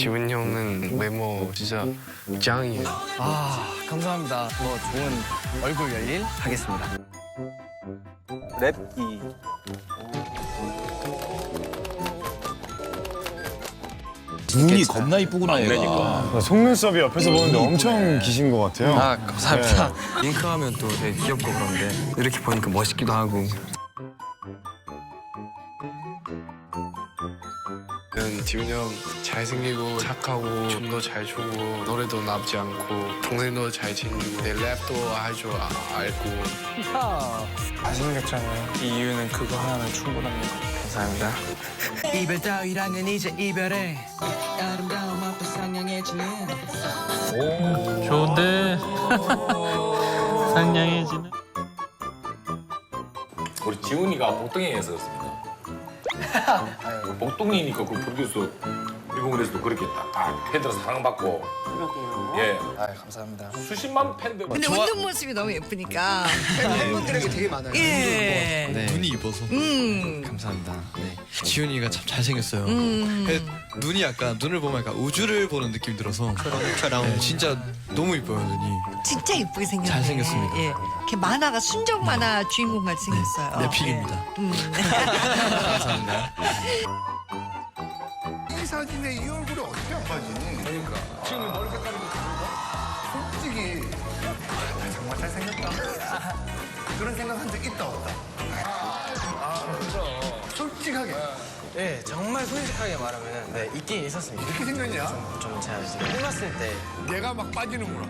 지훈 형은 외모 진짜 짱이에요. 아 감사합니다. 뭐 좋은 얼굴 열일 하겠습니다. 랩기 눈이 겁나 이쁘구나 얘가. 아, 속눈썹이 옆에서 보는데 엄청 기신 것 같아요. 아 감사합니다. 윙크하면 또 되게 귀엽고 그런데 이렇게 보니까 멋있기도 하고. 저는 지훈 형 잘생기고 착하고 춤도 잘 추고 노래도 나쁘지 않고 동생도 잘 챙기고 내 랩도 할 줄 알고 잘생겼잖아요. 이 이유는 그거 하나면 충분합니다. 감사합니다. 이별 따위랑은 이제 이별해 아름다움 앞에 상냥해지는 좋은데 상냥해지네. 우리 지훈이가 복동이에서 그렇습니다. 복동이니까 그 프로듀서 미국에서도 그렇게 딱 팬들한테 사랑받고. 예. 아 감사합니다. 수십만 팬들. 근데 웃는 모습이 너무 예쁘니까. 팬분들에게 되게 많아요. 예. 네. 눈이 이뻐서 음. 감사합니다. 네. 지훈이가 참 잘생겼어요. 음. 그 눈이 약간 눈을 보면 약간 우주를 보는 느낌이 들어서 네, 진짜 너무 이뻐요 눈이. 진짜 예쁘게 생겼네. 잘생겼습니다. 예. 이렇게 만화가 순정 만화 주인공 같이 생겼어요. 네, 픽입니다. 예. 음. 감사합니다. 이 사진에 이 얼굴이 어떻게 안 빠지니? 그러니까. 지금 머리 색깔 그런 생각한 적 있다 없다. 아, 그렇죠. 솔직하게 네 정말 솔직하게 말하면 네 있긴 있었습니다. 이렇게 생겼냐? 좀 제가 이제 끝났을 때 내가 막 빠지는구나.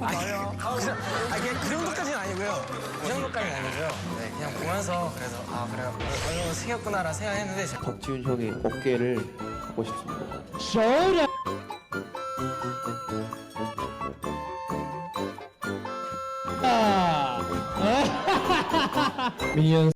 나야. 아, 그, 아, 그냥 그 정도까지는 아니고요. 그 정도까지는 아니고요. 네, 그냥 보면서 그래서 아 그래 어느 정도 생겼구나라 생각했는데 제가 박지훈 형의 어깨를 갖고 싶습니다. Millones.